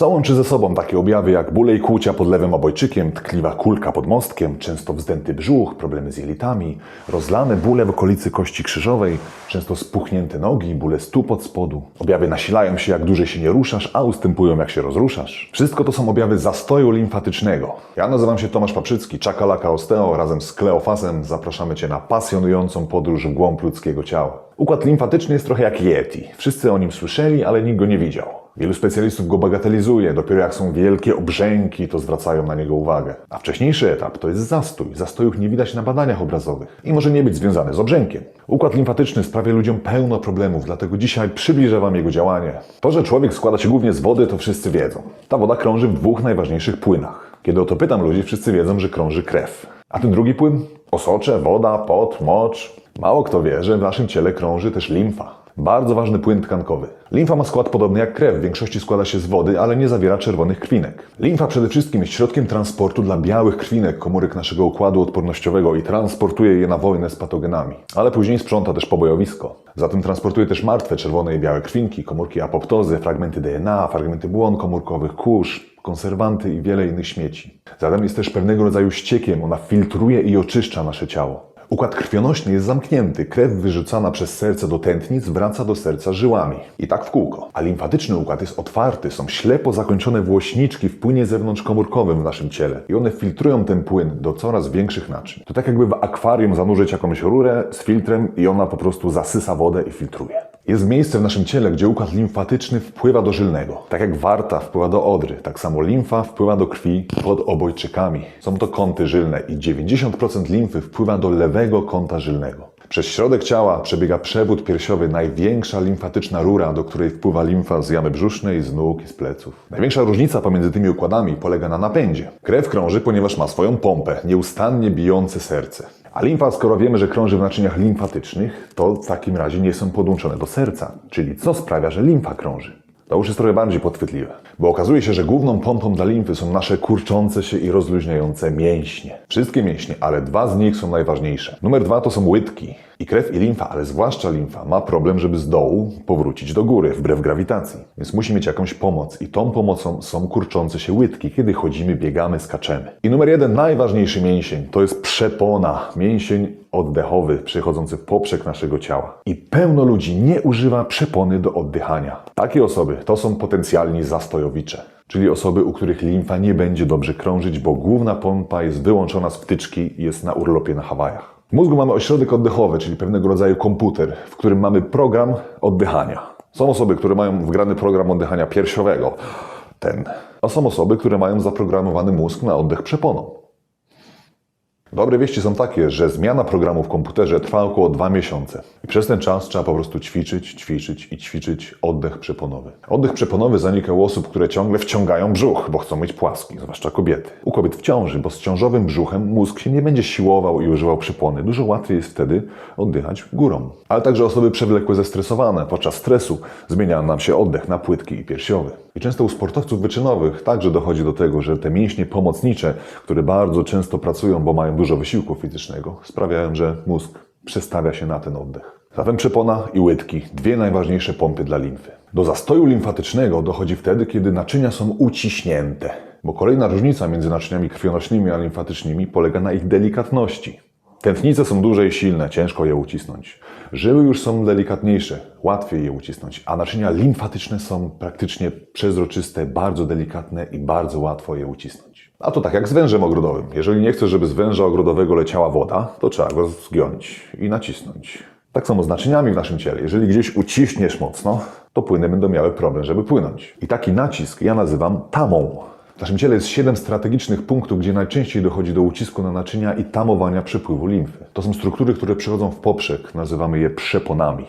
Co łączy ze sobą takie objawy jak bóle i kłucia pod lewym obojczykiem, tkliwa kulka pod mostkiem, często wzdęty brzuch, problemy z jelitami, rozlane bóle w okolicy kości krzyżowej, często spuchnięte nogi, bóle stóp od spodu. Objawy nasilają się jak dłużej się nie ruszasz, a ustępują jak się rozruszasz. Wszystko to są objawy zastoju limfatycznego. Ja nazywam się Tomasz Paprzycki, Czakalaka Osteo. Razem z Kleofasem zapraszamy Cię na pasjonującą podróż w głąb ludzkiego ciała. Układ limfatyczny jest trochę jak Yeti. Wszyscy o nim słyszeli, ale nikt go nie widział. Wielu specjalistów go bagatelizuje, dopiero jak są wielkie obrzęki, to zwracają na niego uwagę. A wcześniejszy etap to jest zastój. Zastojów nie widać na badaniach obrazowych i może nie być związany z obrzękiem. Układ limfatyczny sprawia ludziom pełno problemów, dlatego dzisiaj przybliżę Wam jego działanie. To, że człowiek składa się głównie z wody, to wszyscy wiedzą. Ta woda krąży w dwóch najważniejszych płynach. Kiedy o to pytam ludzi, wszyscy wiedzą, że krąży krew. A ten drugi płyn? Osocze, woda, pot, mocz. Mało kto wie, że w naszym ciele krąży też limfa. Bardzo ważny płyn tkankowy. Limfa ma skład podobny jak krew, w większości składa się z wody, ale nie zawiera czerwonych krwinek. Limfa przede wszystkim jest środkiem transportu dla białych krwinek komórek naszego układu odpornościowego i transportuje je na wojnę z patogenami. Ale później sprząta też pobojowisko. Zatem transportuje też martwe czerwone i białe krwinki, komórki apoptozy, fragmenty DNA, fragmenty błon komórkowych, kurz, konserwanty i wiele innych śmieci. Zatem jest też pewnego rodzaju ściekiem, ona filtruje i oczyszcza nasze ciało. Układ krwionośny jest zamknięty. Krew wyrzucana przez serce do tętnic wraca do serca żyłami. I tak w kółko. A limfatyczny układ jest otwarty. Są ślepo zakończone włośniczki w płynie zewnątrzkomórkowym w naszym ciele. I one filtrują ten płyn do coraz większych naczyń. To tak jakby w akwarium zanurzyć jakąś rurę z filtrem i ona po prostu zasysa wodę i filtruje. Jest miejsce w naszym ciele, gdzie układ limfatyczny wpływa do żylnego. Tak jak warta wpływa do odry, tak samo limfa wpływa do krwi pod obojczykami. Są to kąty żylne i 90% limfy wpływa do lewego kąta żylnego. Przez środek ciała przebiega przewód piersiowy, największa limfatyczna rura, do której wpływa limfa z jamy brzusznej, z nóg i z pleców. Największa różnica pomiędzy tymi układami polega na napędzie. Krew krąży, ponieważ ma swoją pompę, nieustannie bijące serce. A limfa, skoro wiemy, że krąży w naczyniach limfatycznych, to w takim razie nie są podłączone do serca. Czyli co sprawia, że limfa krąży? To już jest trochę bardziej podchwytliwe, bo okazuje się, że główną pompą dla limfy są nasze kurczące się i rozluźniające mięśnie. Wszystkie mięśnie, ale dwa z nich są najważniejsze. Numer dwa to są łydki. I krew i limfa, ale zwłaszcza limfa, ma problem, żeby z dołu powrócić do góry, wbrew grawitacji. Więc musi mieć jakąś pomoc i tą pomocą są kurczące się łydki, kiedy chodzimy, biegamy, skaczemy. I numer jeden, najważniejszy mięsień, to jest przepona, mięsień oddechowy przechodzący w poprzek naszego ciała. I pełno ludzi nie używa przepony do oddychania. Takie osoby to są potencjalni zastojowicze. Czyli osoby, u których limfa nie będzie dobrze krążyć, bo główna pompa jest wyłączona z wtyczki i jest na urlopie na Hawajach. W mózgu mamy ośrodek oddechowy, czyli pewnego rodzaju komputer, w którym mamy program oddychania. Są osoby, które mają wgrany program oddychania piersiowego, ten. A są osoby, które mają zaprogramowany mózg na oddech przeponą. Dobre wieści są takie, że zmiana programu w komputerze trwa około dwa miesiące. Przez ten czas trzeba po prostu ćwiczyć, ćwiczyć i ćwiczyć oddech przeponowy. Oddech przeponowy zanika u osób, które ciągle wciągają brzuch, bo chcą mieć płaski, zwłaszcza kobiety. U kobiet w ciąży, bo z ciążowym brzuchem mózg się nie będzie siłował i używał przepony. Dużo łatwiej jest wtedy oddychać górą. Ale także osoby przewlekłe zestresowane. Podczas stresu zmienia nam się oddech na płytki i piersiowy. I często u sportowców wyczynowych także dochodzi do tego, że te mięśnie pomocnicze, które bardzo często pracują, bo mają dużo wysiłku fizycznego, sprawiają, że mózg przestawia się na ten oddech. Zatem przepona i łydki, dwie najważniejsze pompy dla limfy. Do zastoju limfatycznego dochodzi wtedy, kiedy naczynia są uciśnięte. Bo kolejna różnica między naczyniami krwionośnymi a limfatycznymi polega na ich delikatności. Tętnice są duże i silne, ciężko je ucisnąć. Żyły już są delikatniejsze, łatwiej je ucisnąć, a naczynia limfatyczne są praktycznie przezroczyste, bardzo delikatne i bardzo łatwo je ucisnąć. A to tak jak z wężem ogrodowym. Jeżeli nie chcesz, żeby z węża ogrodowego leciała woda, to trzeba go zgiąć i nacisnąć. Tak samo z naczyniami w naszym ciele. Jeżeli gdzieś uciśniesz mocno, to płyny będą miały problem, żeby płynąć. I taki nacisk ja nazywam tamą. W naszym ciele jest siedem strategicznych punktów, gdzie najczęściej dochodzi do ucisku na naczynia i tamowania przepływu limfy. To są struktury, które przychodzą w poprzek, nazywamy je przeponami.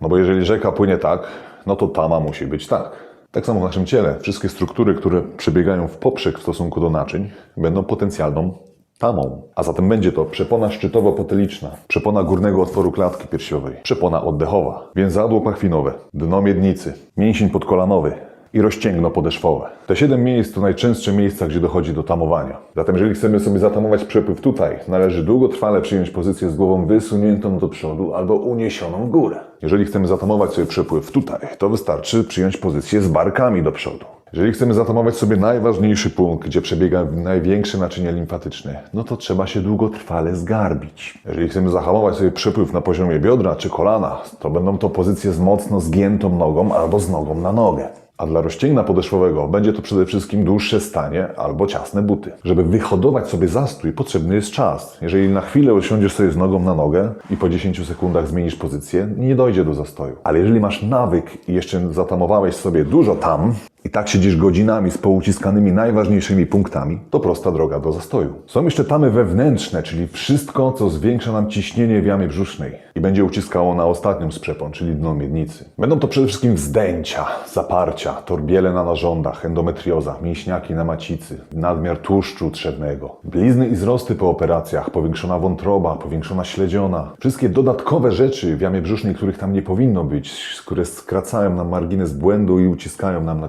No bo jeżeli rzeka płynie tak, no to tama musi być tak. Tak samo w naszym ciele. Wszystkie struktury, które przebiegają w poprzek w stosunku do naczyń, będą potencjalną tamą. A zatem będzie to przepona szczytowo-poteliczna, przepona górnego otworu klatki piersiowej, przepona oddechowa, więzadło pachwinowe, dno miednicy, mięsień podkolanowy, i rozcięgno podeszwowe. Te 7 miejsc to najczęstsze miejsca, gdzie dochodzi do tamowania. Zatem jeżeli chcemy sobie zatamować przepływ tutaj, należy długotrwale przyjąć pozycję z głową wysuniętą do przodu albo uniesioną w górę. Jeżeli chcemy zatamować sobie przepływ tutaj, to wystarczy przyjąć pozycję z barkami do przodu. Jeżeli chcemy zatamować sobie najważniejszy punkt, gdzie przebiega największe naczynie limfatyczne, no to trzeba się długotrwale zgarbić. Jeżeli chcemy zahamować sobie przepływ na poziomie biodra czy kolana, to będą to pozycje z mocno zgiętą nogą albo z nogą na nogę. A dla rozcięgna podeszwowego będzie to przede wszystkim dłuższe stanie albo ciasne buty. Żeby wyhodować sobie zastój, potrzebny jest czas. Jeżeli na chwilę usiądziesz sobie z nogą na nogę i po 10 sekundach zmienisz pozycję, nie dojdzie do zastoju. Ale jeżeli masz nawyk i jeszcze zatamowałeś sobie dużo tam, i tak siedzisz godzinami z pouciskanymi najważniejszymi punktami, to prosta droga do zastoju. Są jeszcze tamy wewnętrzne, czyli wszystko, co zwiększa nam ciśnienie w jamie brzusznej i będzie uciskało na ostatnią z przepon, czyli dno miednicy. Będą to przede wszystkim wzdęcia, zaparcia, torbiele na narządach, endometrioza, mięśniaki na macicy, nadmiar tłuszczu trzewnego, blizny i wzrosty po operacjach, powiększona wątroba, powiększona śledziona. Wszystkie dodatkowe rzeczy w jamie brzusznej, których tam nie powinno być, które skracają nam margines błędu i uciskają nam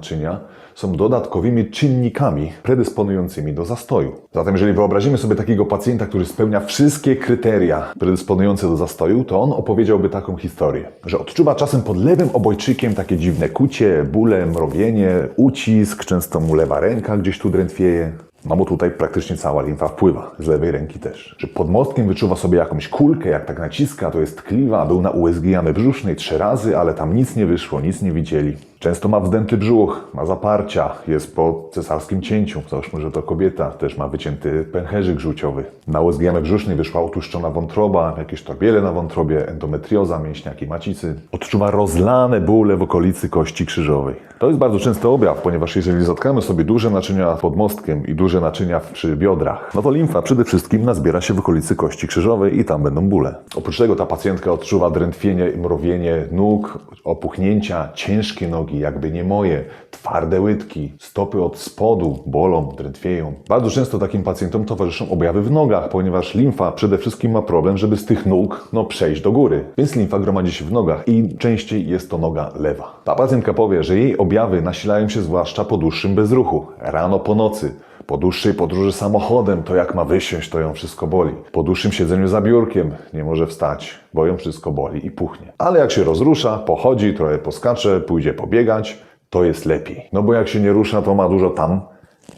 są dodatkowymi czynnikami predysponującymi do zastoju. Zatem jeżeli wyobrazimy sobie takiego pacjenta, który spełnia wszystkie kryteria predysponujące do zastoju, to on opowiedziałby taką historię, że odczuwa czasem pod lewym obojczykiem takie dziwne kucie, bóle, mrowienie, ucisk, często mu lewa ręka gdzieś tu drętwieje. No bo tutaj praktycznie cała limfa wpływa, z lewej ręki też. Że pod mostkiem wyczuwa sobie jakąś kulkę, jak tak naciska, to jest tkliwa, był na USG jamy brzusznej trzy razy, ale tam nic nie wyszło, nic nie widzieli. Często ma wzdęty brzuch, ma zaparcia, jest po cesarskim cięciu, załóżmy, że to kobieta, też ma wycięty pęcherzyk żółciowy. Na jamy brzusznej wyszła utłuszczona wątroba, jakieś torbiele na wątrobie, endometrioza, mięśniaki macicy. Odczuwa rozlane bóle w okolicy kości krzyżowej. To jest bardzo częsty objaw, ponieważ jeżeli zatkamy sobie duże naczynia pod mostkiem i duże naczynia przy biodrach, no to limfa przede wszystkim nazbiera się w okolicy kości krzyżowej i tam będą bóle. Oprócz tego ta pacjentka odczuwa drętwienie i mrowienie nóg, opuchnięcia, ciężkie nogi, jakby nie moje, twarde łydki, stopy od spodu bolą, drętwieją. Bardzo często takim pacjentom towarzyszą objawy w nogach, ponieważ limfa przede wszystkim ma problem, żeby z tych nóg no, przejść do góry. Więc limfa gromadzi się w nogach i częściej jest to noga lewa. Ta pacjentka powie, że jej objawy nasilają się zwłaszcza po dłuższym bezruchu, rano po nocy, po dłuższej podróży samochodem, to jak ma wysiąść, to ją wszystko boli. Po dłuższym siedzeniu za biurkiem nie może wstać, bo ją wszystko boli i puchnie. Ale jak się rozrusza, pochodzi, trochę poskacze, pójdzie pobiegać, to jest lepiej. No bo jak się nie rusza, to ma dużo tam,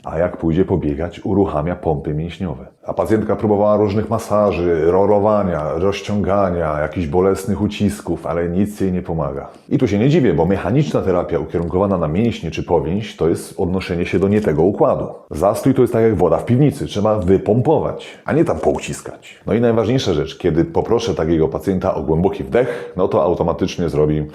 a jak pójdzie pobiegać, uruchamia pompy mięśniowe. A pacjentka próbowała różnych masaży, rorowania, rozciągania, jakichś bolesnych ucisków, ale nic jej nie pomaga. I tu się nie dziwię, bo mechaniczna terapia ukierunkowana na mięśnie czy powięź to jest odnoszenie się do nie tego układu. Zastój to jest tak jak woda w piwnicy, trzeba wypompować, a nie tam pouciskać. No i najważniejsza rzecz, kiedy poproszę takiego pacjenta o głęboki wdech, no to automatycznie zrobi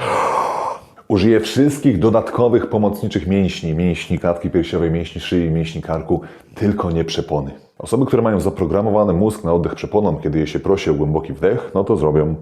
Użyję wszystkich dodatkowych pomocniczych mięśni, mięśni klatki piersiowej, mięśni szyi, mięśni karku, tylko nie przepony. Osoby, które mają zaprogramowany mózg na oddech przeponą, kiedy je się prosi o głęboki wdech, no to zrobią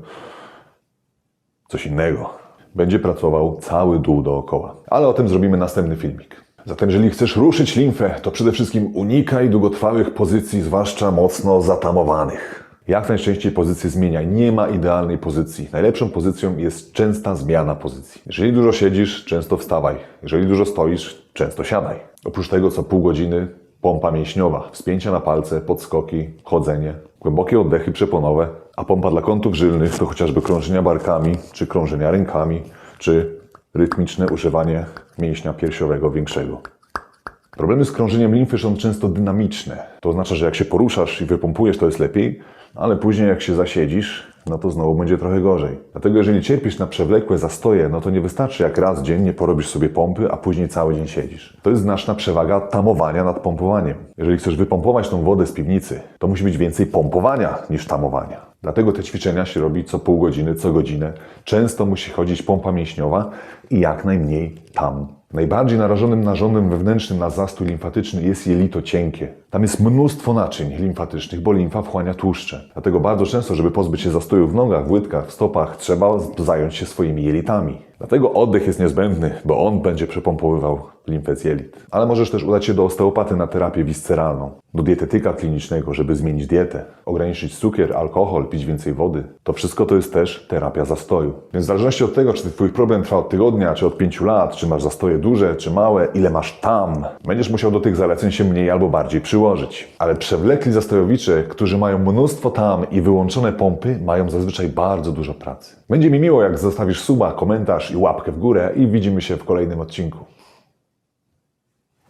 coś innego. Będzie pracował cały dół dookoła. Ale o tym zrobimy następny filmik. Zatem jeżeli chcesz ruszyć limfę, to przede wszystkim unikaj długotrwałych pozycji, zwłaszcza mocno zatamowanych. Jak najczęściej pozycję zmieniaj. Nie ma idealnej pozycji. Najlepszą pozycją jest częsta zmiana pozycji. Jeżeli dużo siedzisz, często wstawaj. Jeżeli dużo stoisz, często siadaj. Oprócz tego co pół godziny pompa mięśniowa, wspięcia na palce, podskoki, chodzenie, głębokie oddechy przeponowe, a pompa dla kątów żylnych to chociażby krążenia barkami, czy krążenia rękami, czy rytmiczne używanie mięśnia piersiowego większego. Problemy z krążeniem limfy są często dynamiczne. To oznacza, że jak się poruszasz i wypompujesz, to jest lepiej, ale później jak się zasiedzisz, no to znowu będzie trochę gorzej. Dlatego jeżeli cierpisz na przewlekłe zastoje, no to nie wystarczy jak raz dziennie porobisz sobie pompy, a później cały dzień siedzisz. To jest znaczna przewaga tamowania nad pompowaniem. Jeżeli chcesz wypompować tą wodę z piwnicy, to musi być więcej pompowania niż tamowania. Dlatego te ćwiczenia się robi co pół godziny, co godzinę. Często musi chodzić pompa mięśniowa i jak najmniej tam. Najbardziej narażonym narządem wewnętrznym na zastój limfatyczny jest jelito cienkie. Tam jest mnóstwo naczyń limfatycznych, bo limfa wchłania tłuszcze. Dlatego bardzo często, żeby pozbyć się zastoju w nogach, w łydkach, w stopach, trzeba zająć się swoimi jelitami. Dlatego oddech jest niezbędny, bo on będzie przepompowywał limfę z jelit. Ale możesz też udać się do osteopaty na terapię wisceralną, do dietetyka klinicznego, żeby zmienić dietę, ograniczyć cukier, alkohol, pić więcej wody. To wszystko to jest też terapia zastoju. Więc w zależności od tego, czy twój problem trwa od tygodnia, czy od pięciu lat, czy masz zastoje duże, czy małe, ile masz tam, będziesz musiał do tych zaleceń się mniej albo bardziej przyłożyć. Ale przewlekli zastojowicze, którzy mają mnóstwo tam i wyłączone pompy, mają zazwyczaj bardzo dużo pracy. Będzie mi miło, jak zostawisz suba, komentarz i łapkę w górę i widzimy się w kolejnym odcinku.